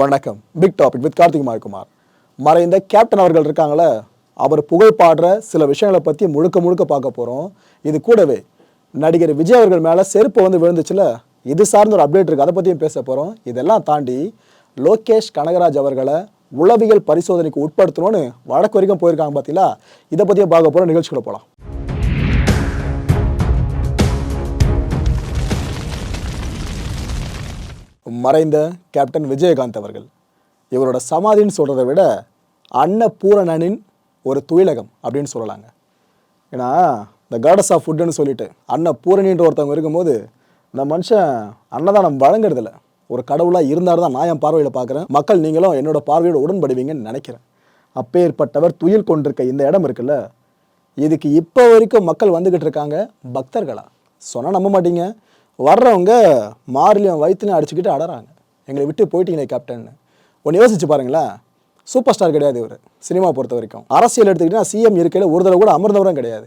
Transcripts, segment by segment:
வணக்கம். Big topic with Karthik Mayakumar மறைந்த captain அவர்கள் இருக்காங்களே அவர் புகழ் பாடுற சில விஷயங்களை பற்றி முழுக்க முழுக்க பார்க்க போகிறோம் இது கூடவே நடிகர் விஜய் அவர்கள் மேலே செருப்பு வந்து விழுந்துச்சுல இது சார்ந்த ஒரு அப்டேட் இருக்குது அதை பற்றியும் பேச போகிறோம் இதெல்லாம் தாண்டி லோகேஷ் கனகராஜ் அவர்களை உளவியல் பரிசோதனைக்கு உட்படுத்தணும்னு வழக்கு வரைக்கும் போயிருக்காங்க பார்த்தீங்களா இதை பற்றியும் பார்க்க போகிறோம் நிகழ்ச்சிகளை போகலாம் மறைந்த கேப்டன் விஜயகாந்த் அவர்கள். இவரோட சமாதின்னு சொல்கிறத விட அன்னபூரணனின் ஒரு துயிலகம் அப்படின்னு சொல்லலாங்க. ஏன்னா இந்த காடஸ் ஆஃப் ஃபுட்டுன்னு சொல்லிட்டு அன்னபூரணின்ற ஒருத்தவங்க இருக்கும்போது இந்த மனுஷன் அன்னதானம் வழங்குறதில்ல. ஒரு கடவுளாக இருந்தார் தான் நான் என் பார்வையில் பார்க்குறேன். மக்கள் நீங்களும் என்னோடய பார்வையோடு உடன்படுவீங்கன்னு நினைக்கிறேன். அப்பேற்பட்டவர் துயில் கொண்டிருக்க இந்த இடம் இருக்குல்ல இதுக்கு இப்போ வரைக்கும் மக்கள் வந்துக்கிட்டு இருக்காங்க பக்தர்களா? சொன்னால் நம்ப மாட்டீங்க. வர்றவங்க மார்லையும் வயிற்றுலையும் அடிச்சுக்கிட்டு அடறாங்க. எங்களை விட்டு போயிட்டீங்களே கேப்டன்னு ஒன்று யோசிச்சு பாருங்களேன். சூப்பர் ஸ்டார் கிடையாது இவர் சினிமா பொறுத்த வரைக்கும். அரசியல் எடுத்துக்கிட்டா சிஎம் இருக்கையில் ஒரு தடவை கூட அமர்ந்தவரும் கிடையாது.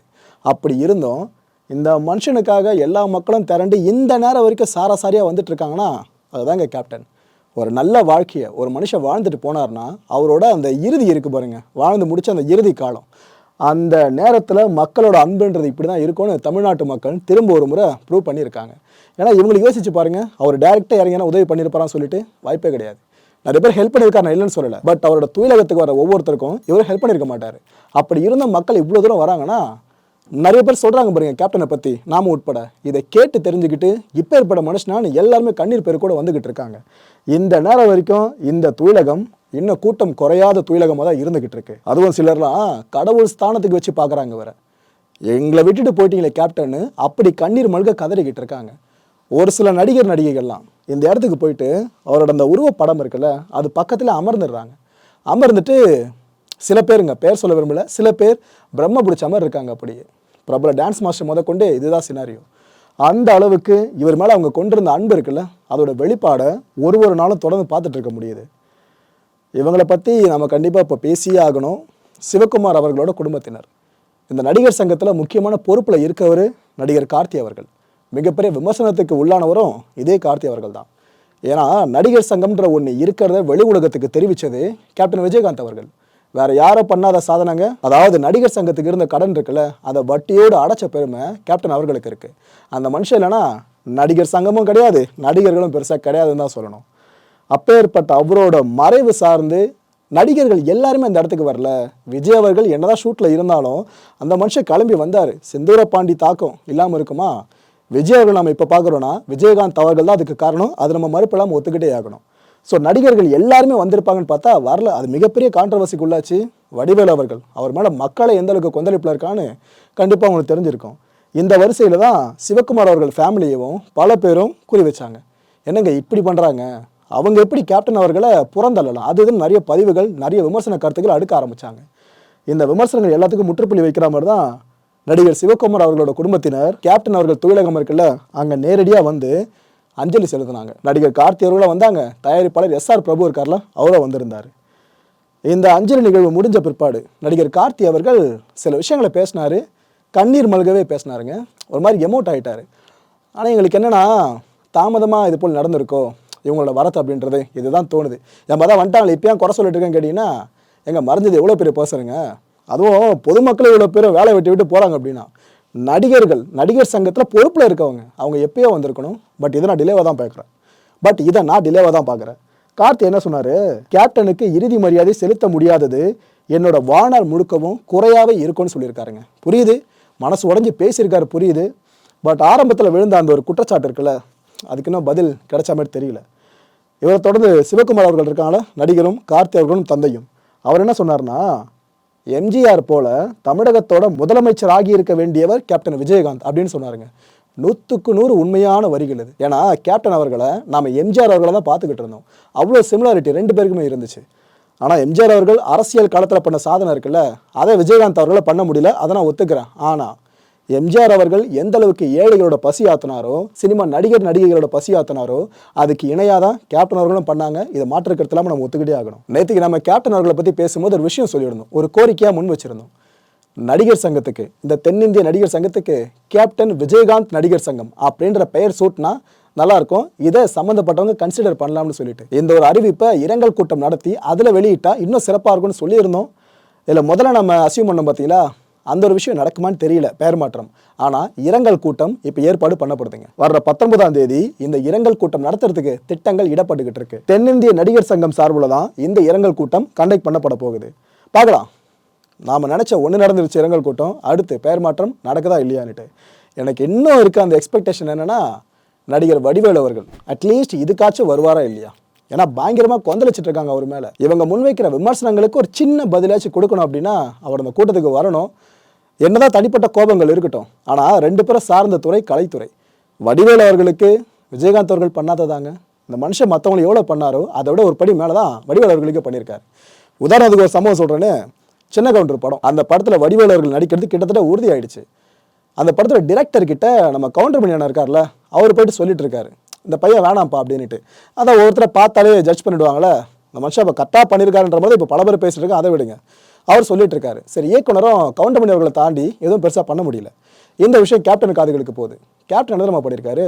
அப்படி இருந்தும் இந்த மனுஷனுக்காக எல்லா மக்களும் திரண்டு இந்த நேரம் வரைக்கும் சாராசாரியாக வந்துட்டு இருக்காங்கன்னா அதுதாங்க கேப்டன் ஒரு நல்ல வாழ்க்கையை ஒரு மனுஷன் வாழ்ந்துட்டு போனார்னா அவரோட அந்த இறுதி இருக்குது பாருங்க. வாழ்ந்து முடிச்ச அந்த இறுதி காலம். அந்த நேரத்தில் மக்களோட அன்புன்றது இப்படி தான் இருக்கும்னு தமிழ்நாட்டு மக்கள் திரும்ப ஒரு முறை ப்ரூவ் பண்ணியிருக்காங்க. ஏன்னா இவங்களுக்கு யோசிச்சு பாருங்க அவர் டேரெக்டாக இறங்கினா உதவி பண்ணியிருப்பாரான்னு சொல்லிட்டு வாய்ப்பே கிடையாது. நிறைய பேர் ஹெல்ப் பண்ணியிருக்காரு நான் இல்லைன்னு சொல்லலை. பட் அவரோட துயிலகத்துக்கு வர ஒவ்வொருத்தருக்கும் இவர் ஹெல்ப் பண்ணியிருக்க மாட்டார். அப்படி இருந்த மக்கள் இவ்வளோ தூரம் வராங்கன்னா நிறைய பேர் சொல்கிறாங்க பாருங்க கேப்டனை பற்றி நாம உட்பட. இதை கேட்டு தெரிஞ்சுக்கிட்டு இப்போ ஏற்பட மனுஷனான்னு எல்லாருமே கண்ணீர் பேர் கூட வந்துக்கிட்டு இருக்காங்க. இந்த நேரம் வரைக்கும் இந்த துயிலகம் இன்னும் கூட்டம் குறையாத துயிலகமாக தான் இருந்துக்கிட்டு இருக்கு. அதுவும் சிலர்லாம் கடவுள் ஸ்தானத்துக்கு வச்சு பார்க்குறாங்க வேற. எங்களை விட்டுட்டு போயிட்டீங்களே கேப்டன்னு அப்படி கண்ணீர் மல்க கதறிக்கிட்டு இருக்காங்க. ஒரு சில நடிகர் நடிகைகள்லாம் இந்த இடத்துக்கு போயிட்டு அவரோட அந்த உருவப்படம் இருக்குல்ல அது பக்கத்தில் அமர்ந்துடுறாங்க. அமர்ந்துட்டு சில பேருங்க பேர் சொல்ல விரும்பல. சில பேர் பிரம்ம பிடிச்ச மாதிரி இருக்காங்க அப்படியே. பிரபல டான்ஸ் மாஸ்டர் முத கொண்டு இதுதான் சினாரியோ அந்த அளவுக்கு இவர் மேலே அவங்க கொண்டிருந்த அன்பு இருக்குல்ல அதோட வெளிப்பாடை ஒரு ஒரு நாளும் தொடர்ந்து பார்த்துட்டு இருக்க முடியுது. இவங்களை பற்றி நம்ம கண்டிப்பாக இப்போ பேசியே ஆகணும். சிவகுமார் அவர்களோட குடும்பத்தினர். இந்த நடிகர் சங்கத்தில் முக்கியமான பொறுப்பில் இருக்கவர் நடிகர் கார்த்தி அவர்கள். மிகப்பெரிய விமர்சனத்துக்கு உள்ளானவரும் இதே கார்த்தி அவர்கள் தான். ஏன்னா நடிகர் சங்கம்ன்ற ஒன்று இருக்கிறத வெளி உலகத்துக்கு தெரிவித்தது கேப்டன் விஜயகாந்த் அவர்கள். வேற யாரும் பண்ணாத சாதனைங்க? அதாவது நடிகர் சங்கத்துக்கு இருந்த கடன் இருக்குல்ல அதை வட்டியோடு அடைச்ச பெருமை கேப்டன் அவர்களுக்கு இருக்கு. அந்த மனுஷன் இல்லைன்னா நடிகர் சங்கமும் கிடையாது நடிகர்களும் பெருசாக கிடையாதுன்னு தான் சொல்லணும். அப்பேற்பட்ட அவரோட மறைவு சார்ந்து நடிகர்கள் எல்லாருமே அந்த இடத்துக்கு வரல. விஜய் அவர்கள் என்னதான் ஷூட்டில் இருந்தாலும் அந்த மனுஷன் கிளம்பி வந்தார். செந்தூர பாண்டி தாக்கம் இல்லாமல் இருக்குமா? விஜய் அவர்கள் நம்ம இப்போ பார்க்குறோன்னா விஜயகாந்த் அவர்கள் தான் அதுக்கு காரணம். அது நம்ம மறுப்பில்லாமல் ஒத்துக்கிட்டே ஆகணும். ஸோ நடிகர்கள் எல்லாருமே வந்திருப்பாங்கன்னு பார்த்தா வரல. அது மிகப்பெரிய கான்ட்ரவர்சிக்கு உள்ளாச்சு வடிவேல் அவர்கள் அவர் மேலே மக்களை எந்த அளவுக்கு கொந்தளிப்பில் இருக்கான்னு கண்டிப்பாக உங்களுக்கு தெரிஞ்சிருக்கும். இந்த வரிசையில் தான் சிவகுமார் அவர்கள் ஃபேமிலியவும் பல பேரும் குறி வச்சாங்க. என்னங்க இப்படி பண்ணுறாங்க அவங்க எப்படி கேப்டன் அவர்களை புறந்தள்ளலாம்? அது இதுன்னு நிறைய பதிவுகள் நிறைய விமர்சன கருத்துக்கள் அடுக்க ஆரம்பிச்சாங்க. இந்த விமர்சனங்கள் எல்லாத்துக்கும் முற்றுப்புள்ளி வைக்கிற மாதிரி தான் நடிகர் சிவகுமார் அவர்களோட குடும்பத்தினர் கேப்டன் அவர்கள் தொழிலகம் இருக்குல்ல அங்கே நேரடியாக வந்து அஞ்சலி செலுத்தினாங்க. நடிகர் கார்த்தி அவர்களும் வந்தாங்க. தயாரிப்பாளர் எஸ்ஆர் பிரபு இருக்கார்ல அவரும் வந்திருந்தார். இந்த அஞ்சலி நிகழ்வு முடிஞ்ச பிற்பாடு நடிகர் கார்த்தி அவர்கள் சில விஷயங்களை பேசினாரு. கண்ணீர் மல்கவே பேசினாருங்க. ஒரு மாதிரி எமோட் ஆகிட்டார் ஆனால் எங்களுக்கு என்னென்னா தாமதமாக இது போல் நடந்திருக்கோ இவங்களோட வரத்து அப்படின்றது இதுதான் தோணுது. நம்ம தான் வந்துட்டாங்களே இப்போ ஏன் குறை சொல்லிட்டு இருக்கேன்னு கேட்டிங்கன்னா எங்கள் மறைஞ்சது எவ்வளோ பெரிய பேசுகிறேங்க அதுவும் பொதுமக்கள் இவ்வளோ பேர் வேலை விட்டு விட்டு போகிறாங்க அப்படின்னா நடிகர்கள் நடிகர் சங்கத்தில் பொறுப்பில் இருக்கவங்க அவங்க எப்பயோ வந்திருக்கணும். பட் இதை நான் டிலேவாக தான் பார்க்குறேன். பட் இதை நான் டிலேவாக தான் பார்க்குறேன். கார்த்தி என்ன சொன்னார்? கேப்டனுக்கு இறுதி மரியாதை செலுத்த முடியாதது என்னோட வாழ்நாள் முழுக்கவும் குறையாகவே இருக்கும்னு சொல்லியிருக்காருங்க. புரியுது? மனசு உடஞ்சி பேசியிருக்காரு புரியுது? பட் ஆரம்பத்தில் விழுந்த அந்த ஒரு குற்றச்சாட்டு இருக்குல்ல அதுக்கு இன்னும் பதில் கிடைச்ச மாதிரி தெரியல. இவரை தொடர்ந்து சிவகுமார் அவர்கள் இருக்காங்களா நடிகரும் கார்த்தி அவர்களும் தந்தையும். அவர் என்ன சொன்னார்னா எம்ஜிஆர் போல தமிழகத்தோட முதலமைச்சர் ஆகி இருக்க வேண்டியவர் கேப்டன் விஜயகாந்த் அப்படின்னு சொன்னாருங்க. நூற்றுக்கு நூறு உண்மையான வரிகள் இது. ஏன்னா கேப்டன் அவர்களை நாம் எம்ஜிஆர் அவர்களை தான் பார்த்துக்கிட்டு இருந்தோம். அவ்வளோ சிமிலாரிட்டி ரெண்டு பேருக்குமே இருந்துச்சு. ஆனால் எம்ஜிஆர் அவர்கள் அரசியல் காலத்தில் பண்ண சாதனை இருக்குல்ல அதை விஜயகாந்த் அவர்களை பண்ண முடியல அதை நான் ஒத்துக்கிறேன். ஆனால் எம்ஜிஆர் அவர்கள் எந்த அளவுக்கு ஏழைகளோட பசி ஆத்தினாரோ சினிமா நடிகர் நடிகைகளோட பசி ஆத்தினாரோ அதுக்கு இணையாக தான் கேப்டன் அவர்களும் பண்ணாங்க. இதை மாற்றுக்கிறது இல்லாமல் நம்ம ஒத்துக்கிட்டே ஆகணும். நேற்றுக்கு நம்ம கேப்டன் அவர்களை பற்றி பேசும்போது ஒரு விஷயம் சொல்லியிருந்தோம் ஒரு கோரிக்கையாக முன் வச்சிருந்தோம். நடிகர் சங்கத்துக்கு இந்த தென்னிந்திய நடிகர் சங்கத்துக்கு கேப்டன் விஜயகாந்த் நடிகர் சங்கம் அப்படின்ற பெயர் சூட்னா நல்லா இருக்கும். இதை சம்மந்தப்பட்டவங்க கன்சிடர் பண்ணலாம்னு சொல்லிட்டு. இந்த ஒரு அறிவிப்பை இரங்கல் கூட்டம் நடத்தி அதில் வெளியிட்டால் இன்னும் சிறப்பாக இருக்கும்னு சொல்லியிருந்தோம். இதில் முதல்ல நம்ம அசியூம் பண்ணோம் பார்த்தீங்களா அந்த ஒரு விஷயம் நடக்குமான்னு தெரியல பெயர் மாற்றம். ஆனால் இரங்கல் கூட்டம் இப்போ ஏற்பாடு பண்ணப்படுதுங்க. வர்ற பத்தொன்பதாம் தேதி இந்த இரங்கல் கூட்டம் நடத்துறதுக்கு திட்டங்கள் இடப்பட்டுக்கிட்டு இருக்கு. தென்னிந்திய நடிகர் சங்கம் சார்பில் தான் இந்த இரங்கல் கூட்டம் கண்டக்ட் பண்ணப்பட போகுது. பார்க்கலாம். நாம் நினச்ச ஒன்று நடந்துருச்சு இரங்கல் கூட்டம் அடுத்து பெயர் மாற்றம் நடக்குதா இல்லையான்ட்டு எனக்கு இன்னும் இருக்க அந்த எக்ஸ்பெக்டேஷன் என்னென்னா நடிகர் வடிவேலு அவர்கள் அட்லீஸ்ட் இதுக்காச்சும் வருவாரா இல்லையா? ஏன்னா பயங்கரமாக கொந்தளிச்சிட்டு இருக்காங்க அவர் மேலே. இவங்க முன்வைக்கிற விமர்சனங்களுக்கு ஒரு சின்ன பதிலாச்சும் கொடுக்கணும் அப்படின்னா அவர் அந்த கூட்டத்துக்கு வரணும். என்னதான் தனிப்பட்ட கோபங்கள் இருக்கட்டும் ஆனால் ரெண்டு பேரும் சார்ந்த துறை கலைத்துறை. வடிவேல் அவர்களுக்கு விஜயகாந்த் அவர்கள் பண்ணாததாங்க. இந்த மனுஷன் மற்றவங்களை எவ்வளோ பண்ணாரோ அதை விட ஒரு படி மேலே தான் வடிவேல் அவர்களுக்கு பண்ணியிருக்காரு. உதாரணத்துக்கு ஒரு சம்பவம் சொல்கிறேன்னு சின்ன கவுண்டர் படம். அந்த படத்தில் வடிவேல் அவர்கள் நடிக்கிறது கிட்டத்தட்ட உறுதி ஆயிடுச்சு அந்த படத்தில் டிரெக்டர் கிட்ட நம்ம கவுண்டர் பண்ணி இருக்கார்ல அவர் போயிட்டு சொல்லிட்டு இருக்காரு. இந்த பையன் வேணாம்ப்பா அப்படின்னுட்டு. அதை ஒருத்தரை பார்த்தாலே ஜட்ஜ் பண்ணிடுவாங்களே. இந்த மனுஷன் அப்போ கரெக்டாக பண்ணியிருக்காருன்ற போது இப்போ பல பேர் பேசிட்டு அதை விடுங்க. அவர் சொல்லிட்டு இருக்காரு சரி இயக்குனரும் கவுண்டமணி அவர்களை தாண்டி எதுவும் பெருசாக பண்ண முடியல. இந்த விஷயம் கேப்டன் காதுகளுக்கு போகுது. கேப்டன் என்ன பண்ணியிருக்காரு?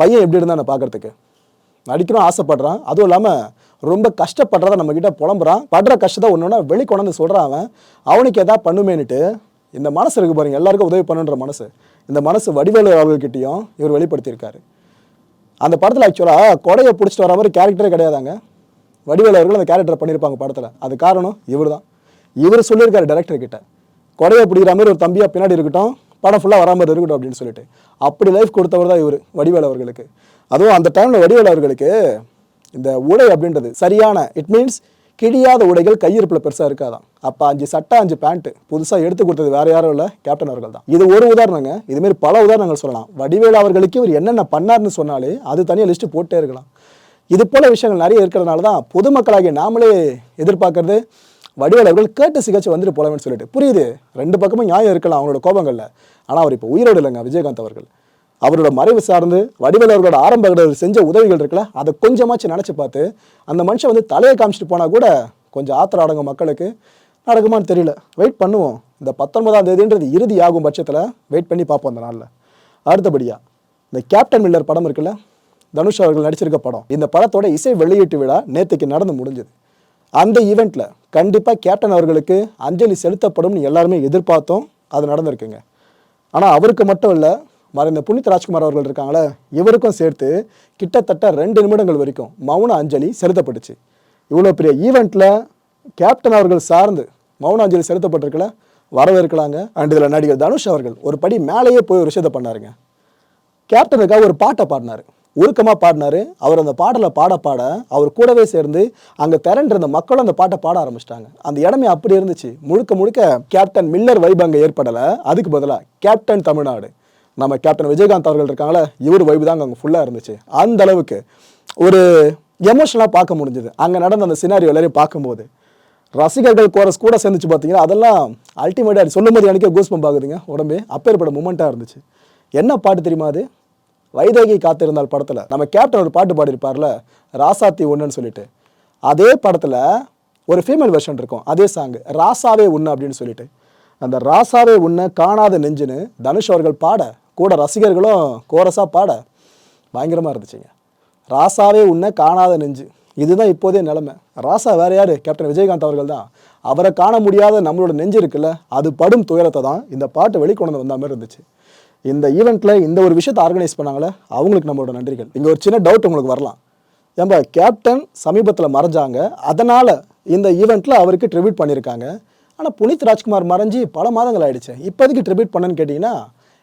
பையன் எப்படி இருந்தான் பார்க்கறதுக்கு? நடிக்கணும் ஆசைப்படுறான். அதுவும் இல்லாமல் ரொம்ப கஷ்டப்படுறத நம்மக்கிட்ட புலம்புறான். படுற கஷ்டத்தை ஒன்று ஒன்றா வெளி கொண்டாந்து சொல்கிறான் அவன். அவனுக்கு எதாவது பண்ணுமேன்னுட்டு இந்த மனசு இருக்கு பாருங்க. எல்லாருக்கும் உதவி பண்ணுன்ற மனசு. இந்த மனசு வடிவேலு அவர்கள்கிட்டயும் இவர் வெளிப்படுத்தியிருக்காரு. அந்த படத்தில் ஆக்சுவலாக கொடையை பிடிச்சிட்டு வர மாதிரி கேரக்டரே கிடையாதாங்க. வடிவேலு அவர்கள் அந்த கேரக்டர் பண்ணியிருப்பாங்க படத்தில். அது காரணம் இவர் தான் இவர் சொல்லியிருக்காரு டேரக்டர் கிட்ட. கொடையை பிடிக்கிற மாதிரி ஒரு தம்பியாக பின்னாடி இருக்கட்டும் படம் ஃபுல்லாக வராமல் இருக்கட்டும் அப்படின்னு சொல்லிட்டு. அப்படி லைஃப் கொடுத்தவர் தான் இவர் வடிவேல் அவர்களுக்கு. அதுவும் அந்த டைமில் வடிவேல் அவர்களுக்கு இந்த உடை அப்படின்றது சரியான இட் மீன்ஸ் கிழியாத உடைகள் கையிருப்பில் பெருசாக இருக்காதான் அப்போ அஞ்சு சட்டை அஞ்சு பேண்ட்டு புதுசாக எடுத்து கொடுத்தது வேறு யாரும் இல்லை கேப்டன் அவர்கள் தான். இது ஒரு உதாரணங்க இதுமாரி பல உதாரணங்கள் சொல்லலாம். வடிவேல் அவர்களுக்கு இவர் என்னென்ன பண்ணார்னு சொன்னாலே அது தனியாக லிஸ்ட்டு போட்டே இருக்கலாம். இது போல விஷயங்கள் நிறைய இருக்கிறதுனால தான் பொதுமக்களாகிய நாமளே எதிர்பார்க்கறது வடிவேலு கேட்டு சிகிச்சை வந்துட்டு போலாம்னு சொல்லிட்டு. புரியுது? ரெண்டு பக்கமும் நியாயம் இருக்கலாம் அவங்களோட கோபங்களில். ஆனால் அவர் இப்போ உயிரோடு இல்லைங்க விஜயகாந்த் அவர்கள். அவரோட மறைவு சார்ந்து வடிவேலு அவர்களோட ஆரம்ப செஞ்ச உதவிகள் இருக்குல்ல அதை கொஞ்சமாச்சும் நினச்சி பார்த்து அந்த மனுஷன் வந்து தலையை காமிச்சிட்டு போனால் கூட கொஞ்சம் ஆத்திரம் அடங்கும் மக்களுக்கு. நடக்குமான்னு தெரியல. வெயிட் பண்ணுவோம். இந்த பத்தொன்பதாம் தேதின்றது இறுதி ஆகும் பட்சத்தில் வெயிட் பண்ணி பார்ப்போம் அந்த நாளில். அடுத்தபடியாக இந்த கேப்டன் மில்லர் படம் இருக்குல்ல தனுஷ் அவர்கள் நடிச்சிருக்க படம். இந்த படத்தோட இசை வெளியீட்டு விழா நேற்றுக்கு நடந்து முடிஞ்சது. அந்த ஈவெண்ட்டில் கண்டிப்பாக கேப்டன் அவர்களுக்கு அஞ்சலி செலுத்தப்படும்னு எல்லாருமே எதிர்பார்த்தோம். அது நடந்திருக்குங்க. ஆனால் அவருக்கு மட்டும் இல்லை மறைந்த புனித் ராஜ்குமார் அவர்கள் இருக்காங்களே இவருக்கும் சேர்த்து கிட்டத்தட்ட ரெண்டு நிமிடங்கள் வரைக்கும் மௌன அஞ்சலி செலுத்தப்பட்டுச்சு. இவ்வளோ பெரிய ஈவெண்ட்டில் கேப்டன் அவர்கள் சார்ந்து மௌன அஞ்சலி செலுத்தப்பட்டிருக்கல வரவேற்கலாங்க. அண்ட் இதில் நடிகர் தனுஷ் அவர்கள் ஒரு படி மேலேயே போய் ஒரு விஷயத்தை பண்ணாருங்க. கேப்டனுக்காக ஒரு பாட்டை பாடினார். உருக்கமாக பாடினாரு. அவர் அந்த பாடலை பாட பாட அவர் கூடவே சேர்ந்து அங்கே திரண்டிருந்த மக்களும் அந்த பாட்டை பாட ஆரம்பிச்சிட்டாங்க. அந்த இடமே அப்படி இருந்துச்சு. முழுக்க முழுக்க கேப்டன் மில்லர் வைப் அங்கே ஏற்படலை. அதுக்கு பதிலாக கேப்டன் தமிழ்நாடு. நம்ம கேப்டன் விஜயகாந்த் அவர்கள் இருக்காங்களே இவர் வைப் தான் அங்கே ஃபுல்லாக இருந்துச்சு. அந்த அளவுக்கு ஒரு எமோஷனலாக பார்க்க முடிஞ்சது. அங்கே நடந்த அந்த சினாரியோ எல்லாரையும் பார்க்கும்போது. ரசிகர்கள் கோரஸ் கூட சேர்ந்துச்சு பார்த்தீங்கன்னா அதெல்லாம் அல்டிமேட்டாக சொல்லும்போது எனக்கே கூஸ்பம் ஆகுதுங்க உடம்பே. அப்பேற்பட்ட மூமெண்ட்டாக இருந்துச்சு. என்ன பாட்டு தெரியுமா அது? வைதேகி காத்திருந்தால் படத்தில் நம்ம கேப்டன் ஒரு பாட்டு பாடியிருப்பார்ல ராசாத்தி ஒன்றுன்னு சொல்லிட்டு. அதே படத்தில் ஒரு ஃபீமேல் வெர்ஷன் இருக்கும் அதே சாங் ராசாவே உண்ணு அப்படின்னு சொல்லிட்டு. அந்த ராசாவே உண்ண காணாத நெஞ்சுன்னு தனுஷ் அவர்கள் பாட கூட ரசிகர்களும் கோரஸாக பாட பயங்கரமாக இருந்துச்சுங்க. ராசாவே உன்னை காணாத நெஞ்சு இதுதான் இப்போதே நிலைமை. ராசா வேற யார்? கேப்டன் விஜயகாந்த் அவர்கள் தான். அவரை காண முடியாத நம்மளோட நெஞ்சு இருக்குல்ல அது படும் துயரத்தை தான் இந்த பாட்டு வெளிக்கொண்டு வந்த மாதிரி இருந்துச்சு. இந்த ஈவெண்ட்டில் இந்த ஒரு விஷயத்தை ஆர்கனைஸ் பண்ணாங்களே அவங்களுக்கு நம்மளோட நன்றிகள். இங்கே ஒரு சின்ன டவுட் உங்களுக்கு வரலாம். ஏன்பா கேப்டன் சமீபத்தில் மறைஞ்சாங்க. அதனால் இந்த ஈவெண்ட்டில் அவருக்கு ட்ரிபியூட் பண்ணியிருக்காங்க ஆனால் புனித் ராஜ்குமார் மறைஞ்சி பல மாதங்கள் ஆயிடுச்சு. இப்போதைக்கு ட்ரிபியூட் பண்ணேன்னு கேட்டிங்கன்னா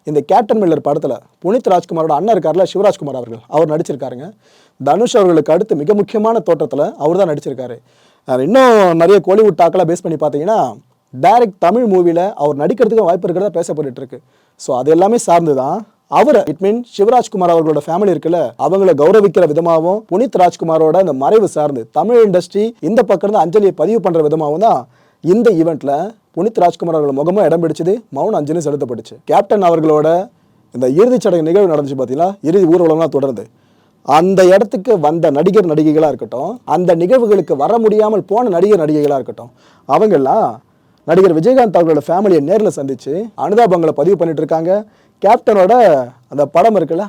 இந்த கேப்டன் மில்லர் படத்தில் புனித் ராஜ்குமாரோட அண்ணன் இருக்கார்ல சிவராஜ்குமார் அவர்கள் அவர் நடிச்சிருக்காருங்க. தனுஷ் அவர்களுக்கு அடுத்து மிக முக்கியமான தோற்றத்தில் அவர் தான் நடிச்சிருக்காரு இன்னும் நிறைய கோலிவுட் டாக்கெல்லாம் பேஸ் பண்ணி பார்த்தீங்கன்னா டைரக்ட் தமிழ் மூவியில் அவர் நடிக்கிறதுக்கு வாய்ப்பு இருக்கிறதா பேசப்பட்டு இருக்கு ஸோ அது எல்லாமே சார்ந்து தான் அவரை இட் மீன் சிவராஜ்குமார் அவர்களோட ஃபேமிலி இருக்குல்ல அவங்கள கௌரவிக்கிற விதமாகவும் புனித் ராஜ்குமாரோட அந்த மறைவு சார்ந்து தமிழ் இண்டஸ்ட்ரி இந்த பக்கம் இருந்து அஞ்சலியை பதிவு பண்ணுற விதமாகவும் தான் இந்த ஈவெண்ட்டில் புனித் ராஜ்குமார் அவர்கள் முகமும் இடம் பிடிச்சது மௌன அஞ்சலி செலுத்தப்பட்டுச்சு. கேப்டன் அவர்களோட இந்த இறுதிச் சடங்கு நிகழ்வு நடந்துச்சு பார்த்தீங்களா இறுதி ஊர்வலம்லாம் தொடர்ந்து. அந்த இடத்துக்கு வந்த நடிகர் நடிகைகளாக இருக்கட்டும் அந்த நிகழ்வுகளுக்கு வர முடியாமல் போன நடிகர் நடிகைகளாக இருக்கட்டும் அவங்கெல்லாம் நடிகர் விஜயகாந்த் அவர்களோட ஃபேமிலியை நேரில் சந்திச்சு அனுதாபங்களை பதிவு பண்ணிட்டு இருக்காங்க கேப்டனோட அந்த படம் இருக்குல்ல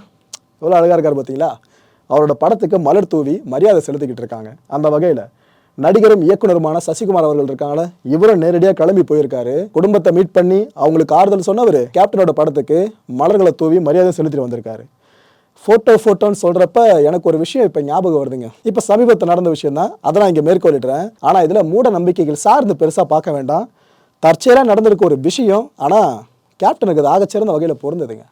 எவ்வளோ அழகாக இருக்கார் பார்த்தீங்களா அவரோட படத்துக்கு மலர் தூவி மரியாதை செலுத்திக்கிட்டு இருக்காங்க. அந்த வகையில் நடிகரும் இயக்குனருமான சசிகுமார் அவர்கள் இருக்காங்கள இவரும் நேரடியாக கிளம்பி போயிருக்காரு. குடும்பத்தை மீட் பண்ணி அவங்களுக்கு ஆறுதல் சொன்னவர் கேப்டனோட படத்துக்கு மலர்களை தூவி மரியாதை செலுத்திட்டு வந்திருக்காரு. ஃபோட்டோ ஃபோட்டோன்னு சொல்கிறப்ப எனக்கு ஒரு விஷயம் இப்போ ஞாபகம் வருதுங்க. இப்போ சமீபத்தில் நடந்த விஷயம் தான் அதை நான் இங்கே மேற்கொள்ளிடுறேன் ஆனால் இதில் மூட நம்பிக்கைகள் சார்ந்து பெருசாக பார்க்க வேண்டாம். தற்செயலாக நடந்திருக்க ஒரு விஷயம் ஆனால் கேப்டனுக்கு அது ஆகச்சிறந்த வகையில் பொருந்ததுங்க.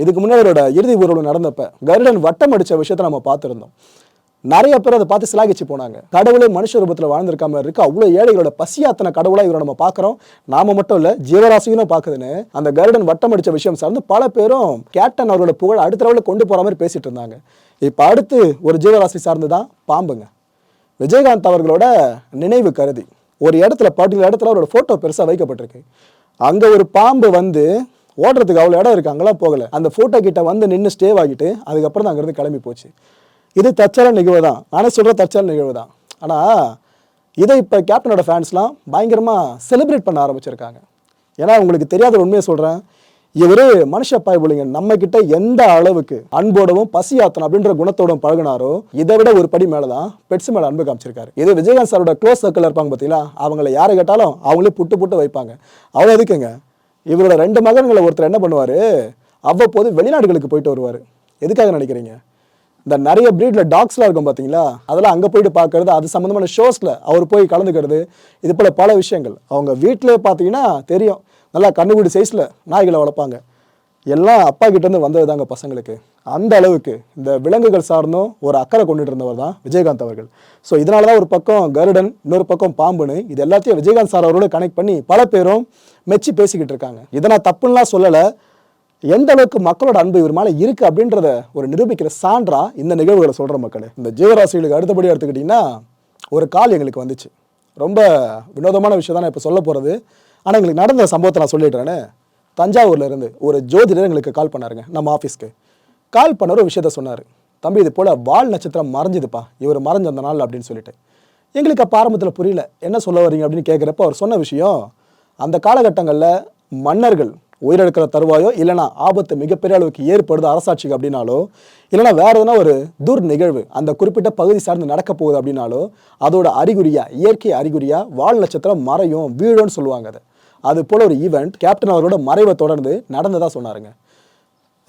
இதுக்கு முன்னாடி அவரோட இறுதி ஊர்வலம் நடந்தப்ப கருடன் வட்டம் அடித்த விஷயத்தை நம்ம பார்த்துருந்தோம். நிறைய பேர் அதை பார்த்து சிலாகிச்சு போனாங்க. கடவுளே மனுஷ ரூபத்தில் வாழ்ந்திருக்காம இருக்கு அவ்வளோ ஏழைகளோட பசியாத்தனை கடவுளாக இவரை நம்ம பார்க்குறோம். நாம மட்டும் இல்லை ஜீவராசியும் பார்க்குதுன்னு அந்த கருடன் வட்டம் அடித்த விஷயம் சார்ந்து பல பேரும் கேப்டன் அவரோட புகழ் அடுத்த லெவலில் கொண்டு போகிற மாதிரி பேசிட்டு இருந்தாங்க. இப்போ அடுத்து ஒரு ஜீவராசி சார்ந்து தான் பாம்புங்க. விஜயகாந்த் அவர்களோட நினைவு கருதி. ஒரு இடத்துல பர்டிகுலர் இடத்துல அவரோட ஃபோட்டோ பெருசாக வைக்கப்பட்டிருக்கு. அங்கே ஒரு பாம்பு வந்து ஓடுறதுக்கு அவ்வளோ இடம் இருக்குது அங்கெல்லாம் போகலை. அந்த ஃபோட்டோ கிட்ட வந்து நின்று ஸ்டே ஆகிட்டு அதுக்கப்புறம் தான் அங்கேருந்து கிளம்பி போச்சு. இது தற்சால நிகழ்வு தான். நானே சொல்கிற தற்சால நிகழ்வு தான். ஆனால் இதை இப்போ கேப்டனோட ஃபேன்ஸ்லாம் பயங்கரமாக செலிப்ரேட் பண்ண ஆரம்பிச்சிருக்காங்க. ஏன்னா உங்களுக்கு தெரியாத உண்மையை சொல்கிறேன் இவர் மனுஷ பாய்புலிங்க நம்ம கிட்ட எந்த அளவுக்கு அன்போடவும் பசியாத்தணும் அப்படின்ற குணத்தோடும் பழகினாரோ இதை விட ஒரு படி மேலே தான் பெட்ஸ் மேலே அன்பு காமிச்சிருக்காரு. இது விஜயகாந்த் சாரோட க்ளோஸ் சர்க்கிள் இருப்பாங்க பார்த்தீங்களா அவங்கள யாரை கேட்டாலும் அவங்களே புட்டு புட்டு வைப்பாங்க. அவ்வளோ எதுக்குங்க? இவரோட ரெண்டு மகன்களை ஒருத்தர் என்ன பண்ணுவார்? அவ்வப்போது வெளிநாடுகளுக்கு போயிட்டு வருவார். எதுக்காக நினைக்கிறீங்க? இந்த நிறைய ப்ரீடில் டாக்ஸ்லாம் இருக்கும் பார்த்தீங்களா அதெல்லாம் அங்கே போயிட்டு பார்க்கறது அது சம்மந்தமான ஷோஸில் அவர் போய் கலந்துக்கிறது இது போல் பல விஷயங்கள். அவங்க வீட்டிலே பார்த்தீங்கன்னா தெரியும். நல்லா கண்ணுக்குடி சைஸில் நாய்களை வளர்ப்பாங்க. எல்லாம் அப்பா கிட்டேருந்து வந்தது தாங்க பசங்களுக்கு. அந்த அளவுக்கு இந்த விலங்குகள் சார்ந்தும் ஒரு அக்கறை கொண்டுட்டு இருந்தவர் தான் விஜயகாந்த் அவர்கள். ஸோ இதனால தான் ஒரு பக்கம் கருடன் இன்னொரு பக்கம் பாம்புன்னு இது எல்லாத்தையும் விஜயகாந்த் சார் அவரோட கனெக்ட் பண்ணி பல பேரும் மெச்சி பேசிக்கிட்டு இருக்காங்க. இதை நான் தப்புலாம் சொல்லலை. எந்த அளவுக்கு மக்களோட அன்பு இவர் மேலே இருக்குது அப்படின்றத ஒரு நிரூபிக்கிற சான்றா இந்த நிகழ்வுகளை சொல்கிற மக்கள். இந்த ஜீவராசிகளுக்கு அடுத்தபடி எடுத்துக்கிட்டிங்கன்னா ஒரு கால் எங்களுக்கு வந்துச்சு. ரொம்ப வினோதமான விஷயம் தான் நான் இப்போ சொல்ல போகிறது ஆனால் எங்களுக்கு நடந்த சம்பவத்தை நான் சொல்லிடுறேன்னு தஞ்சாவூரில் இருந்து ஒரு ஜோதிடர் எங்களுக்கு கால் பண்ணாருங்க நம்ம ஆஃபீஸ்க்கு கால் பண்ண ஒரு விஷயத்த சொன்னார். தம்பி இது போல் வால் நட்சத்திரம் மறைஞ்சுதுப்பா இவர் மறைஞ்ச அந்த நாள் அப்படின்னு சொல்லிட்டு. எங்களுக்கு அப்போ ஆரம்பத்தில் புரியல என்ன சொல்ல வரீங்க அப்படின்னு கேட்குறப்ப அவர் சொன்ன விஷயம் அந்த காலகட்டங்களில் மன்னர்கள் உயிரிழக்கிற தருவாயோ இல்லைனா ஆபத்து மிகப்பெரிய அளவுக்கு ஏற்படுது அரசாட்சிக்கு அப்படின்னாலோ இல்லைனா வேறு எதனா ஒரு துர் நிகழ்வு அந்த குறிப்பிட்ட பகுதி சார்ந்து நடக்க போகுது அப்படின்னாலோ அதோட அறிகுறியாக இயற்கை அறிகுறியாக வால் நட்சத்திரம் மறையும் வீழும்னு சொல்லுவாங்க அதை. அது போல ஒரு ஈவெண்ட் கேப்டன் அவரோட மறைவை தொடர்ந்து நடந்ததாக சொன்னாருங்க.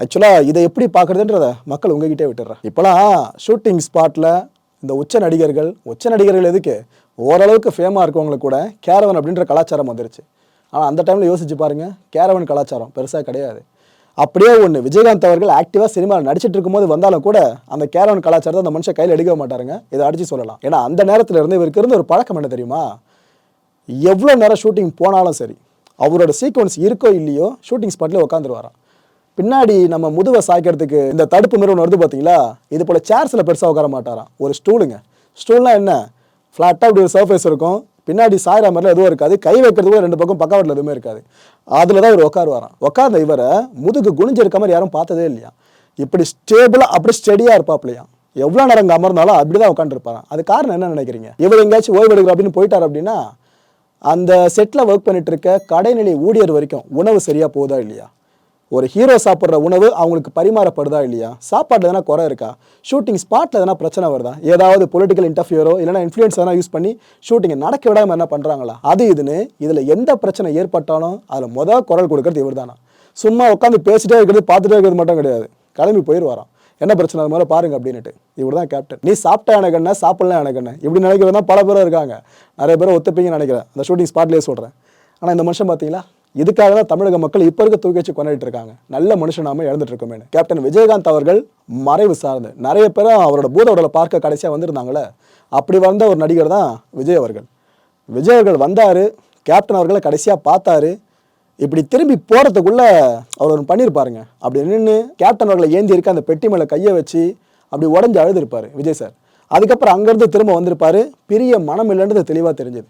ஆக்சுவலாக இதை எப்படி பார்க்குறதுன்றத மக்கள் உங்ககிட்டே விட்டுறேன் இப்போலாம் ஷூட்டிங் ஸ்பாட்டில் இந்த உச்ச நடிகர்கள் உச்ச நடிகர்கள் எதுக்கு? ஓரளவுக்கு ஃபேமாக இருக்கவங்களுக்கு கூட கேரவன் அப்படின்ற கலாச்சாரம் வந்துருச்சு. ஆனால் அந்த டைமில் யோசிச்சு பாருங்கள் கேரவன் கலாச்சாரம் பெருசாக கிடையாது. அப்படியே ஒன்று விஜயகாந்த் அவர்கள் ஆக்டிவாக சினிமாவில் நடிச்சிட்டு இருக்கும்போது வந்தாலும் கூட அந்த கேரவன் கலாச்சாரத்தை அந்த மனுஷன் கையில் எடுக்க மாட்டாருங்க. இதை அடிச்சு சொல்லலாம். ஏன்னா அந்த நேரத்தில் இருந்து இவருக்கு இருந்த ஒரு பழக்கம் என்ன தெரியுமா? எவ்வளோ நேரம் ஷூட்டிங் போனாலும் சரி அவரோட சீக்வன்ஸ் இருக்கோ இல்லையோ ஷூட்டிங் ஸ்பாட்லேயே உட்காந்துருவாராம் பின்னாடி நம்ம முதுவை சாய்க்கிறதுக்கு இந்த தடுப்பு நிறுவனம் வருது பார்த்தீங்களா இது போல் சேர்ஸில் பெருசாக உட்கார மாட்டாராம் ஒரு ஸ்டூலுங்க ஸ்டூல்னால் என்ன? ஃப்ளாட்டாக இப்படி ஒரு சர்ஃபேஸ் இருக்கும். பின்னாடி சாயிற மாதிரிலாம் எதுவும் இருக்காது. கை வைக்கிறதுக்கு ரெண்டு பக்கம் பக்கவாட்டில் எதுவுமே இருக்காது. அதில் தான் இவர் உட்காருவாராம் உட்கார்ந்த இவரை முதுகு குனிஞ்சிருக்க மாதிரி யாரும் பார்த்ததே இல்லையா? இப்படி ஸ்டேபிளாக அப்படி ஸ்டெடியாக இருப்பாப்லையா? எவ்வளோ நேரம் அங்கே அமர்ந்தாலும் அப்படி தான் உட்காந்துருப்பாராம் அது காரணம் என்ன நினைக்கிறீங்க? இவர் எங்கேயாச்சும் ஓய்வு எடுக்கிற அப்படின்னு போயிட்டார் அப்படின்னா அந்த செட்டில் ஒர்க் பண்ணிட்டு இருக்க கடைநிலை ஊழியர் வரைக்கும் உணவு சரியாக போகுதா இல்லையா? ஒரு ஹீரோ சாப்பிட்ற உணவு அவங்களுக்கு பரிமாறப்படுதா இல்லையா? சாப்பாட்டில் எதனா குறை இருக்கா? ஷூட்டிங் ஸ்பாட்டில் எதனா பிரச்சனை வருதா? ஏதாவது பொலிட்டிக்கல் இன்டர்ஃபியரோ இல்லைனா இன்ஃப்ளூயன்ஸ் எதனா யூஸ் பண்ணி ஷூட்டிங்கை நடக்க விடாமல் என்ன பண்ணுறாங்களா அது இதுன்னு இதில் எந்த பிரச்சனை ஏற்பட்டாலும் அதில் மொதல் குரல் கொடுக்கறது இவர் தானா சும்மா உட்காந்து பேசிட்டே இருக்கிறது பார்த்துட்டே இருக்கிறது மட்டும் கிடையாது. கிளம்பி போயிடுவாராம். என்ன பிரச்சனை? அது மாதிரி பாருங்க அப்படின்னுட்டு. இவர் தான் கேப்டன் நீ சாப்பிட்டா எனக்கு என்ன? சாப்பிடலாம் எனக்கு என்ன? இப்படி நினைக்கிறது தான் பல பேரும் இருக்காங்க. நிறைய பேர் ஒத்துப்பீங்கன்னு நினைக்கிறேன். அந்த ஷூட்டிங் ஸ்பாட்லேயே சொல்கிறேன் ஆனால் இந்த மனுஷன் பார்த்தீங்களா? இதுக்காக தான் தமிழக மக்கள் இப்போ இருக்க தூக்கி வச்சு கொண்டாடிட்டு இருக்காங்க. நல்ல மனுஷன் நாம இழந்துட்டு இருக்கோமேனு கேப்டன் விஜயகாந்த் அவர்கள் மறைவு சார்ந்து நிறைய பேர் அவரோட பூத உடலை பார்க்க கடைசியாக வந்திருந்தாங்களே அப்படி வந்த ஒரு நடிகர் தான் விஜய் அவர்கள். விஜய் அவர்கள் வந்தார். கேப்டன் அவர்களை கடைசியாக பார்த்தாரு. இப்படி திரும்பி போகிறதுக்குள்ள அவர் ஒன்று பண்ணியிருப்பாருங்க அப்படி நின்று கேப்டன் அவர்களை ஏந்தி இருக்க அந்த பெட்டி மேலே கையை வச்சு அப்படி உடஞ்சி அழுதுருப்பார் விஜய் சார் அதுக்கப்புறம் அங்கேருந்து திரும்ப வந்திருப்பாரு. பிரிய மனம் இல்லைன்றது தெளிவாக தெரிஞ்சது.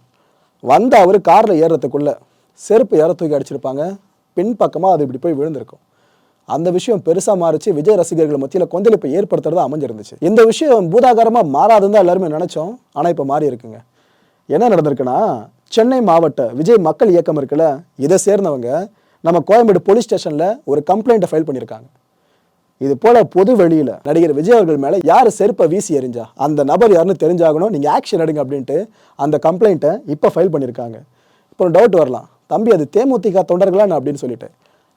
வந்து அவர் காரில் ஏறுறதுக்குள்ள செருப்பு ஏற தூக்கி அடிச்சிருப்பாங்க. பின் பக்கமாக அது இப்படி போய் விழுந்திருக்கும். அந்த விஷயம் பெருசாக மாறிச்சு. விஜய் ரசிகர்கள் மத்தியில் கொந்தளிப்பை ஏற்படுத்துறதா அமைஞ்சிருந்துச்சு. இந்த விஷயம் பூதாகாரமாக மாறாதுன்னு தான் எல்லாருமே நினச்சோம். ஆனால் இப்போ மாறி இருக்குங்க. என்ன நடந்திருக்குன்னா சென்னை மாவட்ட விஜய் மக்கள் இயக்கம் இருக்குல்ல இதை சேர்ந்தவங்க நம்ம கோயம்பேடு போலீஸ் ஸ்டேஷனில் ஒரு கம்ப்ளைண்ட்டை ஃபைல் பண்ணியிருக்காங்க. இது போல பொது வெளியில் நடிகர் விஜய் அவர்கள் மேலே யார் செருப்பை வீசி எறிஞ்சா அந்த நபர் யாருன்னு தெரிஞ்சாகணும் நீங்கள் ஆக்ஷன் எடுங்க அப்படின்ட்டு அந்த கம்ப்ளைண்ட்டை இப்போ ஃபைல் பண்ணியிருக்காங்க. இப்போ டவுட் வரலாம். தம்பி அது தேமுதிக தொண்டர்களான்னு அப்படின்னு சொல்லிட்டு.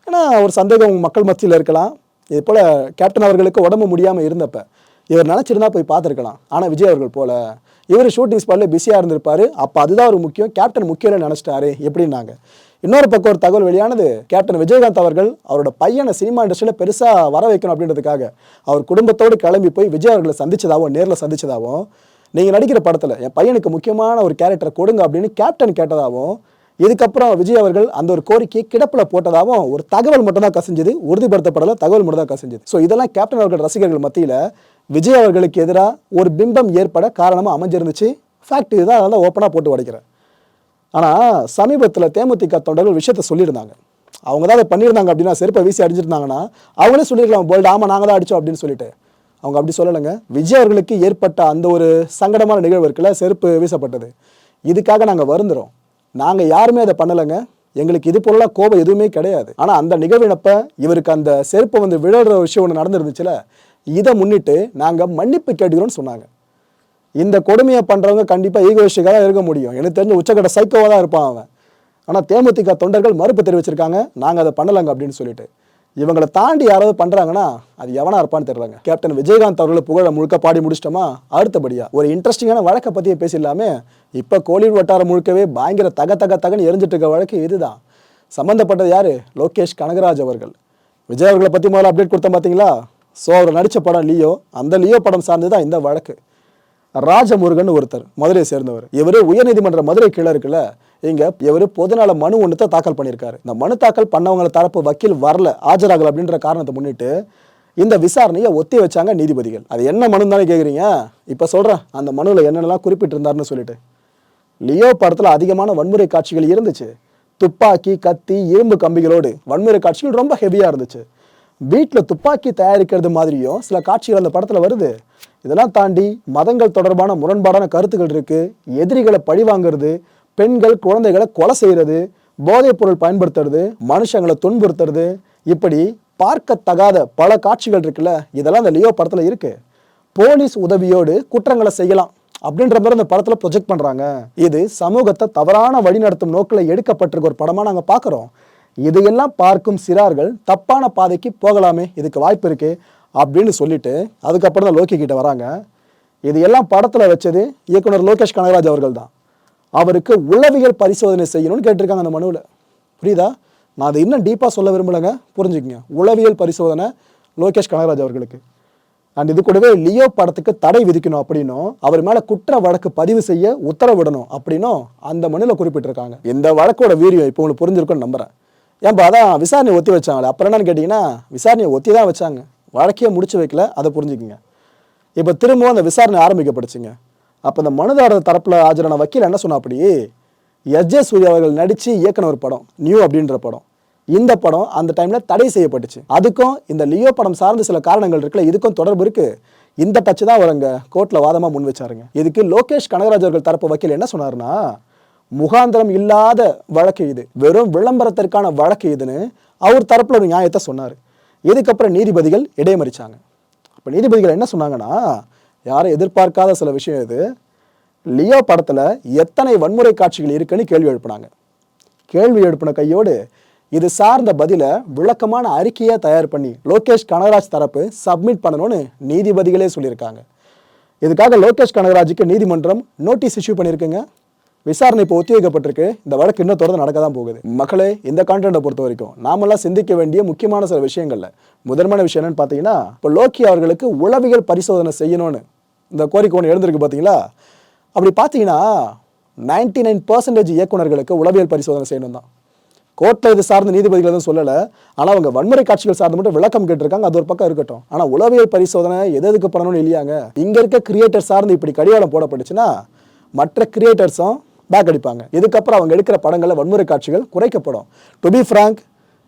ஏன்னா ஒரு சந்தேகம் மக்கள் மத்தியில் இருக்கலாம். இது போல் கேப்டன் அவர்களுக்கு உடம்பு முடியாமல் இருந்தப்ப இவர் நினச்சிருந்தா போய் பார்த்துருக்கலாம். ஆனால் விஜய் அவர்கள் போல இவர் ஷூட்டிங் ஸ்பாட்டில் பிஸியாக இருந்திருப்பாரு. அப்போ அதுதான் ஒரு முக்கியம். கேப்டன் முக்கியம் நினச்சிட்டாரு. எப்படின்னாங்க. இன்னொரு பக்கம் ஒரு தகவல் வெளியானது. கேப்டன் விஜயகாந்த் அவர்கள் அவரோட பையனை சினிமா இண்டஸ்ட்ரியில் பெருசாக வர வைக்கணும் அப்படின்றதுக்காக அவர் குடும்பத்தோடு கிளம்பி போய் விஜய் அவர்களை சந்திச்சதாகவும் நேரில் சந்திச்சதாகவும் நீங்கள் நடிக்கிற படத்தில் என் பையனுக்கு முக்கியமான ஒரு கேரக்டரை கொடுங்க அப்படின்னு கேப்டன் கேட்டதாகவும் இதுக்கப்புறம் விஜய் அவர்கள் அந்த ஒரு கோரிக்கையை கிடப்பில் போட்டதாகவும் ஒரு தகவல் மட்டும் தான் கசிஞ்சது. உறுதிப்படுத்தப்படல தகவல் மட்டும் தான் கசிஞ்சது. ஸோ இதெல்லாம் கேப்டன் அவர்கள் ரசிகர்கள் மத்தியில் விஜய் அவர்களுக்கு எதிராக ஒரு பிம்பம் ஏற்பட காரணமாக அமைஞ்சிருந்துச்சு. ஃபேக்ட் இதுதான் அதனால் ஓப்பனாக போட்டு உடைக்கிறேன். ஆனால் சமீபத்தில் தேமுதிக தொண்டர்கள் விஷயத்த சொல்லியிருந்தாங்க. அவங்க தான் அதை பண்ணியிருந்தாங்க அப்படின்னா செருப்பை வீசி அடிஞ்சிருந்தாங்கன்னா அவங்களே சொல்லியிருக்கலாம் போல்டு ஆமாம் நாங்கள் தான் அடித்தோம் அப்படின்னு சொல்லிட்டு. அவங்க அப்படி சொல்லலைங்க. விஜய் அவர்களுக்கு ஏற்பட்ட அந்த ஒரு சங்கடமான நிகழ்வு இருக்குல்ல செருப்பு வீசப்பட்டது. இதுக்காக நாங்கள் வருந்துறோம். நாங்கள் யாருமே அதை பண்ணலைங்க. எங்களுக்கு இது போல கோபம் எதுவுமே கிடையாது. ஆனால் அந்த நிகழ்வினப்ப இவருக்கு அந்த செருப்பை வந்து விழுற விஷயம் ஒன்று நடந்துருந்துச்சுல இதை முன்னிட்டு நாங்கள் மன்னிப்பு கேட்டுக்கிறோம்னு சொன்னாங்க. இந்த கொடுமையை பண்ணுறவங்க கண்டிப்பாக ஈகோயிஸ்டிக்காக தான் இருக்க முடியும். எனக்கு தெரிஞ்ச உச்சக்கட்ட சைக்கோவாக தான் இருப்பான் அவன். ஆனால் தேமுதிக தொண்டர்கள் மறுப்பு தெரிவிச்சிருக்காங்க. நாங்கள் அதை பண்ணலைங்க அப்படின்னு சொல்லிட்டு. இவங்களை தாண்டி யாராவது பண்ணுறாங்கன்னா அது எவனா இருப்பான்னு தெரியலங்க. கேப்டன் விஜயகாந்த் அவர்களை புகழ முழுக்க பாடி முடிச்சிட்டோமா? அடுத்தபடியாக ஒரு இன்ட்ரெஸ்டிங்கான வழக்கை பற்றியே பேசிடலாமே. இப்போ கோலிவுட் வட்டாரம் முழுக்கவே பயங்கர தக தக தகன்னு எரிஞ்சிட்டு இருக்க வழக்கு இதுதான். சம்மந்தப்பட்டது யார்? லோகேஷ் கனகராஜ் அவர்கள். விஜய் அவர்களை பற்றி முதல்ல அப்டேட் கொடுத்தேன் பார்த்தீங்களா ஸோ அவர் நடித்த படம் லியோ அந்த லியோ படம் சார்ந்து தான் இந்த வழக்கு. ராஜமுருகன் ஒருத்தர் மதுரையை சேர்ந்தவர். இவர் உயர்நீதிமன்ற மதுரை கீழே இருக்குல்ல இங்கே இவர் பொதுநல மனு ஒன்றத்தை தாக்கல் பண்ணியிருக்காரு. இந்த மனு தாக்கல் பண்ணவங்கள தரப்பு வக்கீல் வரல ஆஜராகல அப்படின்ற காரணத்தை முன்னிட்டு இந்த விசாரணையை ஒத்தி வச்சாங்க நீதிபதிகள். அது என்ன மனு தானே கேட்குறீங்க இப்போ சொல்கிறேன் அந்த மனுவில் என்னென்னலாம் குறிப்பிட்டிருந்தாருன்னு சொல்லிட்டு. லியோ படத்தில் அதிகமான வன்முறை காட்சிகள் இருந்துச்சு. துப்பாக்கி கத்தி இரும்பு கம்பிகளோடு. வன்முறை காட்சிகள் ரொம்ப ஹெவியாக இருந்துச்சு. வீட்டில் துப்பாக்கி தயாரிக்கிறது மாதிரியும் சில காட்சிகள் அந்த படத்தில் வருது. இதெல்லாம் தாண்டி மதங்கள் தொடர்பான முரண்பாடான கருத்துக்கள் இருக்குது எதிரிகளை பழி வாங்குறது பெண்கள் குழந்தைகளை கொலை செய்கிறது போதைப் பொருள் பயன்படுத்துறது மனுஷங்களை துன்புறுத்துறது. இப்படி பார்க்கத்தகாத பல காட்சிகள் இருக்குல்ல இதெல்லாம் அந்த லியோ படத்தில் இருக்குது போலீஸ் உதவியோடு குற்றங்களை செய்யலாம் அப்படின்ற மாதிரி அந்த படத்தில் ப்ரொஜெக்ட் பண்ணுறாங்க இது சமூகத்தை தவறான வழிநடத்தும் நோக்கில் எடுக்கப்பட்டிருக்க ஒரு படமாக நாங்கள் பார்க்குறோம் இதையெல்லாம் பார்க்கும் சிறார்கள் தப்பான பாதைக்கு போகலாமே இதுக்கு வாய்ப்பு இருக்கு அப்படின்னு சொல்லிட்டு அதுக்கப்புறம் தான் லோகி கிட்ட வராங்க. இது எல்லாம் படத்தில் வச்சது இயக்குனர் லோகேஷ் கனகராஜ் அவர்கள் தான் அவருக்கு உளவியல் பரிசோதனை செய்யணும்னு கேட்டிருக்காங்க அந்த மனுவில். புரியுதா? நான் அதை இன்னும் டீப்பாக சொல்ல விரும்பலைங்க. புரிஞ்சுக்கங்க. உளவியல் பரிசோதனை லோகேஷ் கனகராஜ் அவர்களுக்கு. அண்ட் இது கூடவே லியோ படத்துக்கு தடை விதிக்கணும் அப்படின்னும் அவர் மேலே குற்ற வழக்கு பதிவு செய்ய உத்தரவிடணும் அப்படின்னும் அந்த மனுவில் குறிப்பிட்டிருக்காங்க. இந்த வழக்கோட வீரியம் இப்போ உங்களுக்கு புரிஞ்சிருக்கும்னு நம்புகிறேன் ஏன்பா அதான் விசாரணை ஒத்தி வச்சாங்களே. அப்புறம் என்னன்னு கேட்டிங்கன்னா விசாரணையை ஒத்தி தான் வச்சாங்க. வழக்கையே முடிச்சு வைக்கல அதை புரிஞ்சுக்குங்க. இப்போ திரும்பவும் அந்த விசாரணை ஆரம்பிக்கப்படுச்சுங்க அப்போ இந்த மனுதாரர் தரப்பில் ஆஜரான வக்கீல் என்ன சொன்னா அப்படி? எஸ். ஜே. சூர்யா அவர்கள் நடித்து இயக்குன ஒரு படம் நியூ அப்படின்ற படம். இந்த படம் அந்த டைமில் தடை செய்யப்பட்டுச்சு. அதுக்கும் இந்த லியோ படம் சார்ந்த சில காரணங்கள் இருக்குல்ல இதுக்கும் தொடர்பு இருக்கு. இந்த டச்சு தான் அவர் அங்கே கோர்ட்டில் வாதமாக முன் வச்சாருங்க. இதுக்கு லோகேஷ் கனகராஜ் அவர்கள் தரப்பு வக்கீல் என்ன சொன்னாருன்னா முகாந்திரம் இல்லாத வழக்கு இது. வெறும் விளம்பரத்திற்கான வழக்கு இதுன்னு அவர் தரப்பில் ஒரு நியாயத்தை சொன்னார். இதுக்கப்புறம் நீதிபதிகள் இடைமறிச்சாங்க. அப்போ நீதிபதிகள் என்ன சொன்னாங்கன்னா யாரும் எதிர்பார்க்காத சில விஷயம் இது. லியோ படத்தில் எத்தனை வன்முறை காட்சிகள் இருக்குன்னு கேள்வி எழுப்புனாங்க. கேள்வி எழுப்பின கையோடு இது சார்ந்த பதிலை விளக்கமான அறிக்கையை தயார் பண்ணி லோகேஷ் கனகராஜ் தரப்பு சப்மிட் பண்ணணும்னு நீதிபதிகளே சொல்லியிருக்காங்க. இதுக்காக லோகேஷ் கனகராஜுக்கு நீதிமன்றம் நோட்டீஸ் இஷ்யூ பண்ணியிருக்குங்க. விசாரணை இப்போ ஒத்திவைக்கப்பட்டிருக்கு. இந்த வழக்கு இன்னும் தொடர்ந்து நடக்க தான் போகுது. மக்களே இந்த கான்டென்ட்டை பொறுத்த வரைக்கும் நாமெல்லாம் சிந்திக்க வேண்டிய முக்கியமான சில விஷயங்கள்ல. முதன்மையான விஷயம் என்னன்னு பார்த்தீங்கன்னா இப்போ லோக்கி அவர்களுக்கு உளவியல் பரிசோதனை செய்யணும்னு இந்த கோரிக்கை ஒன்று எழுந்திருக்கு பார்த்தீங்களா? அப்படி பார்த்தீங்கன்னா நைன்டி நைன் பர்சன்டேஜ் இயக்குனர்களுக்கு உளவியல் பரிசோதனை செய்யணும் தான். கோர்ட்டில் இது சார்ந்த நீதிபதிகள் எதுவும் சொல்லலை. ஆனால் அவங்க வன்முறை காட்சிகள் சார்ந்து மட்டும் விளக்கம் கேட்டிருக்காங்க. அது ஒரு பக்கம் இருக்கட்டும். ஆனால் உளவியல் பரிசோதனை எது எதுக்கு பண்ணணும்னு இல்லையாங்க? இங்கே இருக்க கிரியேட்டர் சார்ந்து இப்படி கடிவாளம் போடப்பட்டுச்சுன்னா மற்ற கிரியேட்டர்ஸும் பேக் அடிப்பாங்க. இதுக்கப்புறம் அவங்க எடுக்கிற படங்களில் வன்முறை காட்சிகள் குறைக்கப்படும். டு பி ஃப்ராங்க்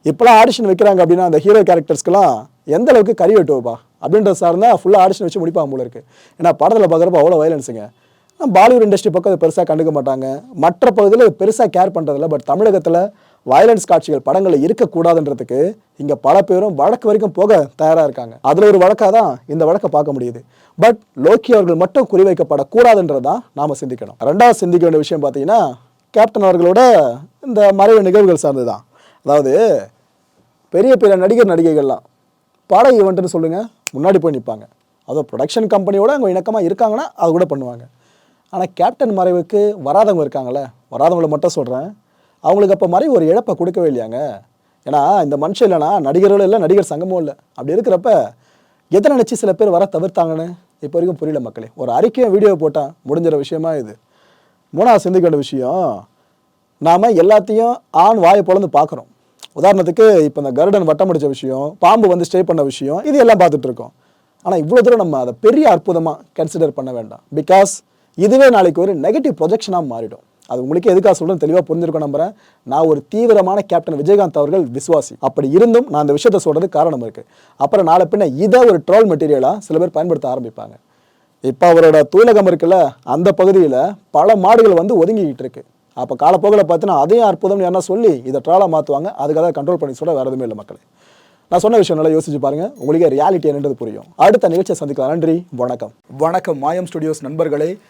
இப்போலாம் ஆடிஷன் வைக்கிறாங்க அப்படின்னா அந்த ஹீரோ கேரக்டர்ஸ்க்குலாம் எந்த அளவுக்கு கறி வெட்டுவோப்பா அப்படின்ற சார்ந்தா ஃபுல்லாக ஆடிஷன் வச்சு முடிப்பாங்க போல இருக்குது ஏன்னா படத்தில் பார்க்குறப்ப அவ்வளோ வயலன்ஸுங்க பாலிவுட் இண்டஸ்ட்ரி பக்கம் அது பெருசாக கண்டுக்க மாட்டாங்க. மற்ற பகுதியில் பெருசாக கேர் பண்ணுறதில்ல பட் தமிழகத்தில் வயலன்ஸ் காட்சிகள் படங்களில் இருக்கக்கூடாதுன்றதுக்கு இங்கே பல பேரும் வழக்கு வரைக்கும் போக தயாராக இருக்காங்க. அதில் ஒரு வழக்காக தான் இந்த வழக்கை பார்க்க முடியுது. பட் லோக்கி அவர்கள் மட்டும் குறிவைக்கப்படக்கூடாதுன்றது தான் நாம் சிந்திக்கணும். ரெண்டாவது சிந்திக்க வேண்டிய விஷயம் பார்த்தீங்கன்னா கேப்டன் அவர்களோட இந்த மறைவு நிகழ்வுகள் சார்ந்து தான். அதாவது பெரிய பெரிய நடிகர் நடிகைகள்லாம் பட ஈவெண்ட்டுன்னு சொல்லுங்கள் முன்னாடி போய் நிற்பாங்க அதுவும் ப்ரொடக்ஷன் கம்பெனியோட அவங்க இணக்கமாக இருக்காங்கன்னா அது கூட பண்ணுவாங்க. ஆனால் கேப்டன் மறைவுக்கு வராதவங்க இருக்காங்களே வராதவங்களை மட்டும் சொல்கிறேன் அவங்களுக்கு அப்போ மாதிரி ஒரு இழப்பை கொடுக்கவே இல்லையாங்க? ஏன்னா இந்த மனுஷன் இல்லைனா நடிகர்களும் இல்லை நடிகர் சங்கமும் இல்லை. அப்படி இருக்கிறப்ப எதை நினச்சி சில பேர் வர தவிர்த்தாங்கன்னு இப்போ வரைக்கும் புரியல மக்களே. ஒரு அறிக்கையை வீடியோ போட்டால் முடிஞ்சிற விஷயமா இது. மூணாவது சிந்திக்க வேண்டிய விஷயம் நாம் எல்லாத்தையும் ஆண் வாயை பொழந்து பார்க்குறோம் உதாரணத்துக்கு இப்போ இந்த கருடன் வட்டம் அடித்த விஷயம் பாம்பு வந்து ஸ்டே பண்ண விஷயம் இது எல்லாம் பார்த்துட்டு இருக்கோம். ஆனால் இவ்வளோ தூரம் நம்ம அதை பெரிய அற்புதமாக கன்சிடர் பண்ண வேண்டாம். பிகாஸ் இதுவே நாளைக்கு ஒரு நெகட்டிவ் ப்ரொஜெக்ஷனாக மாறிடும். அது உங்களுக்கே எதுக்காக சொல்கிறேன் தெளிவாக புரிஞ்சிருக்கோம் நம்புறேன். நான் ஒரு தீவிரமான கேப்டன் விஜயகாந்த் அவர்கள் விசுவாசி. அப்படி இருந்தும் நான் அந்த விஷயத்தை சொல்கிறது காரணம் இருக்குது அப்புறம் நாளை பின்ன இதை ஒரு ட்ரோல் மெட்டீரியலாக சில பேர் பயன்படுத்த ஆரம்பிப்பாங்க. இப்போ அவரோட தூலகம் இருக்குல்ல அந்த பகுதியில் பல மாடுகள் வந்து ஒதுங்கிக்கிட்டு இருக்கு. அப்போ காலப்போக்கில் பார்த்தீங்கன்னா அதையும் அற்புதம் யாரா சொல்லி இதை ட்ராலாக மாற்றுவாங்க அதுக்காக கண்ட்ரோல் பண்ணி சொல்ல வேறு எதுவுமே இல்லை மக்களே. நான் சொன்ன விஷயம் நல்லா யோசிச்சு பாருங்க. உங்களுக்கே ரியாலிட்டி என்னன்றது புரியும். அடுத்த நிகழ்ச்சியை சந்திக்கலாம். நன்றி. வணக்கம். வணக்கம். மாயம் ஸ்டுடியோஸ் நண்பர்களே